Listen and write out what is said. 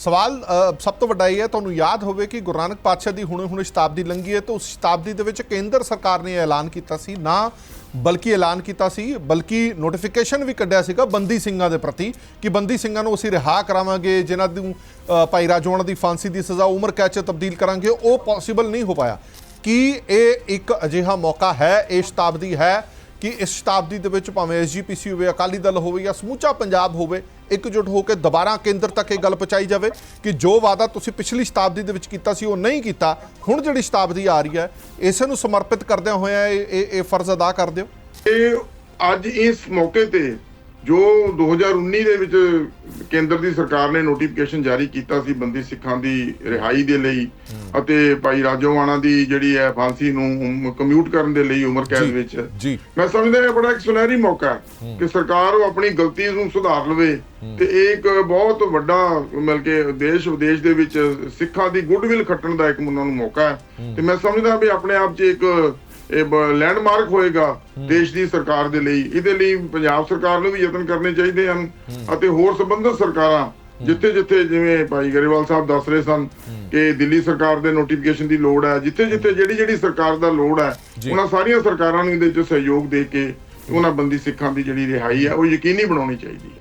ਸਵਾਲ ਸਭ ਤੋਂ ਵੱਡਾ ਇਹ ਹੈ, ਤੁਹਾਨੂੰ ਯਾਦ ਹੋਵੇ ਕਿ ਗੁਰੂ ਨਾਨਕ ਪਾਤਸ਼ਾਹ ਦੀ ਹੁਣੇ ਹੁਣੇ ਸ਼ਤਾਬਦੀ ਲੰਘੀ ਹੈ, ਤਾਂ ਉਸ ਸ਼ਤਾਬਦੀ ਦੇ ਵਿੱਚ ਕੇਂਦਰ ਸਰਕਾਰ ਨੇ ਇਹ ਐਲਾਨ ਕੀਤਾ ਸੀ, ਨਾ ਬਲਕਿ ਐਲਾਨ ਕੀਤਾ ਸੀ, ਬਲਕਿ ਨੋਟੀਫਿਕੇਸ਼ਨ ਵੀ ਕੱਢਿਆ ਸੀਗਾ ਬੰਦੀ ਸਿੰਘਾਂ ਦੇ ਪ੍ਰਤੀ ਕਿ ਬੰਦੀ ਸਿੰਘਾਂ ਨੂੰ ਅਸੀਂ ਰਿਹਾ ਕਰਾਵਾਂਗੇ, ਜਿਨ੍ਹਾਂ ਨੂੰ ਭਾਈ ਰਾਜੋਆਣਾ ਦੀ ਫਾਂਸੀ ਦੀ ਸਜ਼ਾ ਉਮਰ ਕੈਦ 'ਚ ਤਬਦੀਲ ਕਰਾਂਗੇ, ਉਹ ਪੋਸੀਬਲ ਨਹੀਂ ਹੋ ਪਾਇਆ। ਕੀ ਇਹ ਇੱਕ ਅਜਿਹਾ ਮੌਕਾ ਹੈ, ਇਹ ਸ਼ਤਾਬਦੀ ਹੈ ਕਿ ਇਸ ਸ਼ਤਾਬਦੀ ਦੇ ਵਿੱਚ ਭਾਵੇਂ ਐਸਜੀਪੀਸੀ ਹੋਵੇ, ਅਕਾਲੀ ਦਲ ਹੋਵੇ ਜਾਂ ਸਮੂਚਾ ਪੰਜਾਬ ਹੋਵੇ ਇਕਜੁੱਟ ਹੋ ਕੇ ਦੁਬਾਰਾ ਕੇਂਦਰ ਤੱਕ ਇਹ ਗੱਲ ਪਹੁੰਚਾਈ ਜਾਵੇ ਕਿ ਜੋ ਵਾਅਦਾ ਤੁਸੀਂ ਪਿਛਲੀ ਸ਼ਤਾਬਦੀ ਦੇ ਵਿੱਚ ਕੀਤਾ ਸੀ, ਉਹ ਨਹੀਂ ਕੀਤਾ, ਹੁਣ ਜਿਹੜੀ ਸ਼ਤਾਬਦੀ ਆ ਰਹੀ ਹੈ, ਇਸੇ ਨੂੰ ਸਮਰਪਿਤ ਕਰਦਿਆਂ ਹੋਇਆਂ ਇਹ ਇਹ ਫਰਜ਼ ਅਦਾ ਕਰਦੇ ਹੋ ਇਹ ਅੱਜ ਇਸ ਮੌਕੇ ਤੇ ਜੋ 2019 ਦੇ ਵਿੱਚ ਕੇਂਦਰ ਦੀ ਸਰਕਾਰ ਨੇ ਨੋਟੀਫਿਕੇਸ਼ਨ ਜਾਰੀ ਕੀਤਾ ਸੀ ਬੰਦੀ ਸਿੱਖਾਂ ਦੀ ਰਿਹਾਈ ਦੇ ਲਈ ਅਤੇ ਭਾਈ ਰਾਜੋਵਾਣਾ ਦੀ ਜਿਹੜੀ ਹੈ ਫਾਂਸੀ ਨੂੰ ਕਮਿਊਟ ਕਰਨ ਦੇ ਲਈ ਉਮਰ ਕੈਦ ਵਿੱਚ। ਮੈਂ ਸਮਝਦਾ ਇਹ ਬੜਾ ਇੱਕ ਸੁਨਹਿਰੀ ਮੌਕਾ ਹੈ ਕਿ ਸਰਕਾਰ ਉਹ ਆਪਣੀ ਗਲਤੀ ਨੂੰ ਸੁਧਾਰ ਲਵੇ ਤੇ ਇਹ ਇੱਕ ਬਹੁਤ ਵੱਡਾ ਮਿਲ ਕੇ ਦੇਸ਼ ਵਿਦੇਸ਼ ਦੇ ਵਿੱਚ ਸਿੱਖਾਂ ਦੀ ਗੁੱਡਵਿਲ ਖੱਟਣ ਦਾ ਇੱਕ ਉਹਨਾਂ ਨੂੰ ਮੌਕਾ ਹੈ। ਤੇ ਮੈਂ ਸਮਝਦਾ ਵੀ ਆਪਣੇ ਆਪ 'ਚ ਇੱਕ ਇਹ ਲੈਂਡਮਾਰਕ ਹੋਏਗਾ ਦੇਸ਼ ਦੀ ਸਰਕਾਰ ਦੇ ਲਈ ਇਹਦੇ ਲਈ ਪੰਜਾਬ ਸਰਕਾਰ ਨੂੰ ਵੀ ਯਤਨ ਕਰਨੇ ਚਾਹੀਦੇ ਹਨ ਅਤੇ ਹੋਰ ਸੰਬੰਧਿਤ ਸਰਕਾਰਾਂ ਜਿੱਥੇ ਜਿੱਥੇ ਜਿਵੇਂ ਭਾਈ ਗਰੇਵਾਲ ਸਾਹਿਬ ਦੱਸ ਰਹੇ ਸਨ ਕਿ ਦਿੱਲੀ ਸਰਕਾਰ ਦੇ ਨੋਟੀਫਿਕੇਸ਼ਨ ਦੀ ਲੋੜ ਹੈ ਜਿੱਥੇ ਜਿੱਥੇ ਜਿਹੜੀ ਜਿਹੜੀ ਸਰਕਾਰ ਦਾ ਲੋੜ ਹੈ। ਉਹਨਾਂ ਸਾਰੀਆਂ ਸਰਕਾਰਾਂ ਨੂੰ ਇਹਦੇ 'ਚ ਸਹਿਯੋਗ ਦੇ ਕੇ ਉਹਨਾਂ ਬੰਦੀ ਸਿੱਖਾਂ ਦੀ ਜਿਹੜੀ ਰਿਹਾਈ ਹੈ ਉਹ ਯਕੀਨੀ ਬਣਾਉਣੀ ਚਾਹੀਦੀ ਹੈ